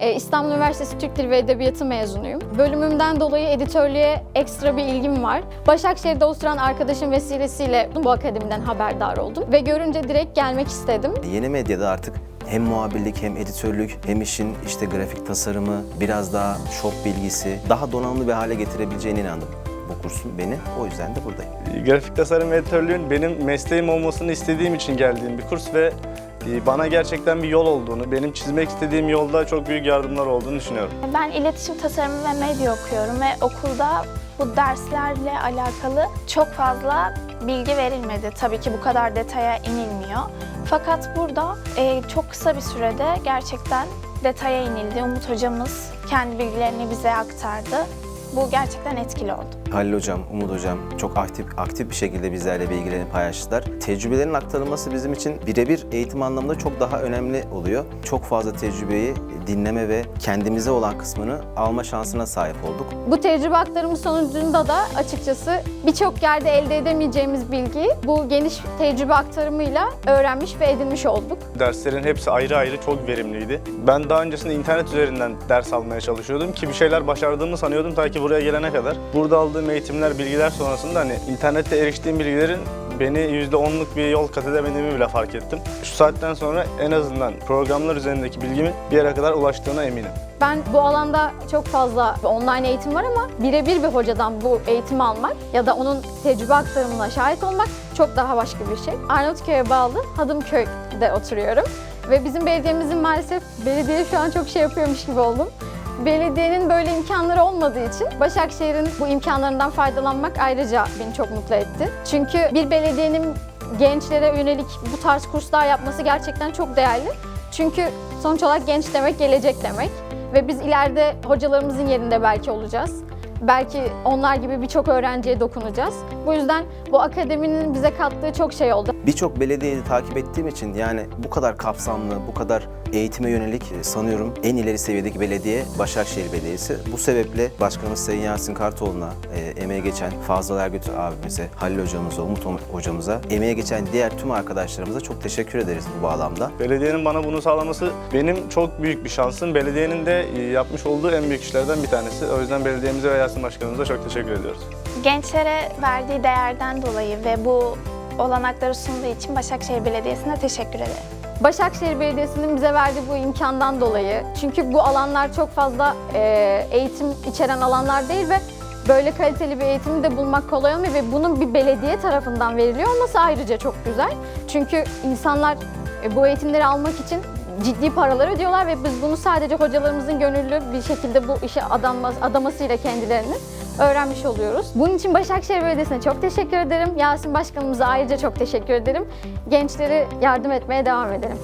E, İstanbul Üniversitesi Türk Dili ve Edebiyatı mezunuyum. Bölümümden dolayı editörlüğe ekstra bir ilgim var. Başakşehir'de oturan arkadaşım vesilesiyle bu akademiden haberdar oldum ve görünce direkt gelmek istedim. Yeni medyada artık hem muhabirlik hem editörlük hem işin işte grafik tasarımı, biraz daha shop bilgisi daha donanımlı bir hale getirebileceğine inandım bu kursun beni. O yüzden de buradayım. Grafik tasarım ve editörlüğün benim mesleğim olmasını istediğim için geldiğim bir kurs ve bana gerçekten bir yol olduğunu, benim çizmek istediğim yolda çok büyük yardımlar olduğunu düşünüyorum. Ben iletişim tasarımı ve medya okuyorum ve okulda bu derslerle alakalı çok fazla bilgi verilmedi. Tabii ki bu kadar detaya inilmiyor. Fakat burada e, çok kısa bir sürede gerçekten detaya inildi. Umut hocamız kendi bilgilerini bize aktardı. Bu gerçekten etkili oldu. Halil Hocam, Umut Hocam çok aktif aktif bir şekilde bizlerle bilgilerini paylaştılar. Tecrübelerin aktarılması bizim için birebir eğitim anlamında çok daha önemli oluyor. Çok fazla tecrübeyi dinleme ve kendimize olan kısmını alma şansına sahip olduk. Bu tecrübe aktarımı sonucunda da açıkçası birçok yerde elde edemeyeceğimiz bilgiyi bu geniş tecrübe aktarımıyla öğrenmiş ve edinmiş olduk. Derslerin hepsi ayrı ayrı çok verimliydi. Ben daha öncesinde internet üzerinden ders almaya çalışıyordum ki bir şeyler başardığımı sanıyordum ta ki buraya gelene kadar. Burada aldığım eğitimler, bilgiler sonrasında hani internette eriştiğim bilgilerin beni %10'luk bir yol kat edemediğimi bile fark ettim. Şu saatten sonra en azından programlar üzerindeki bilgimin bir yere kadar ulaştığına eminim. Ben bu alanda çok fazla online eğitim var ama birebir bir hocadan bu eğitimi almak ya da onun tecrübe aktarımına şahit olmak çok daha başka bir şey. Arnavutköy'e bağlı Hadımköy'de oturuyorum ve bizim belediyemizin maalesef belediye şu an çok şey yapıyormuş gibi oldum. Belediyenin böyle imkanları olmadığı için Başakşehir'in bu imkanlarından faydalanmak ayrıca beni çok mutlu etti. Çünkü bir belediyenin gençlere yönelik bu tarz kurslar yapması gerçekten çok değerli. Çünkü sonuç olarak genç demek gelecek demek ve biz ileride hocalarımızın yerinde belki olacağız. Belki onlar gibi birçok öğrenciye dokunacağız. Bu yüzden bu akademinin bize kattığı çok şey oldu. Birçok belediyeyi takip ettiğim için yani bu kadar kapsamlı, bu kadar eğitime yönelik sanıyorum en ileri seviyedeki belediye Başakşehir Belediyesi. Bu sebeple Başkanımız Sayın Yasin Kartoğlu'na, e, emeğe geçen Fazıl Ergüt abimize, Halil hocamıza, Umut hocamıza, emeğe geçen diğer tüm arkadaşlarımıza çok teşekkür ederiz bu bağlamda. Belediyenin bana bunu sağlaması benim çok büyük bir şansım. Belediyenin de e, yapmış olduğu en büyük işlerden bir tanesi. O yüzden belediyemize ve Yasin Başkanımıza çok teşekkür ediyoruz. Gençlere verdiği değerden dolayı ve bu olanakları sunduğu için Başakşehir Belediyesi'ne teşekkür ederim. Başakşehir Belediyesi'nin bize verdiği bu imkandan dolayı çünkü bu alanlar çok fazla e, eğitim içeren alanlar değil ve böyle kaliteli bir eğitimi de bulmak kolay olmuyor ve bunun bir belediye tarafından veriliyor olması ayrıca çok güzel. Çünkü insanlar e, bu eğitimleri almak için ciddi paralar ödüyorlar ve biz bunu sadece hocalarımızın gönüllü bir şekilde bu işe adanma, adamasıyla kendilerini öğrenmiş oluyoruz. Bunun için Başakşehir Belediyesi'ne çok teşekkür ederim. Yasin Başkanımıza ayrıca çok teşekkür ederim. Gençlere yardım etmeye devam edelim.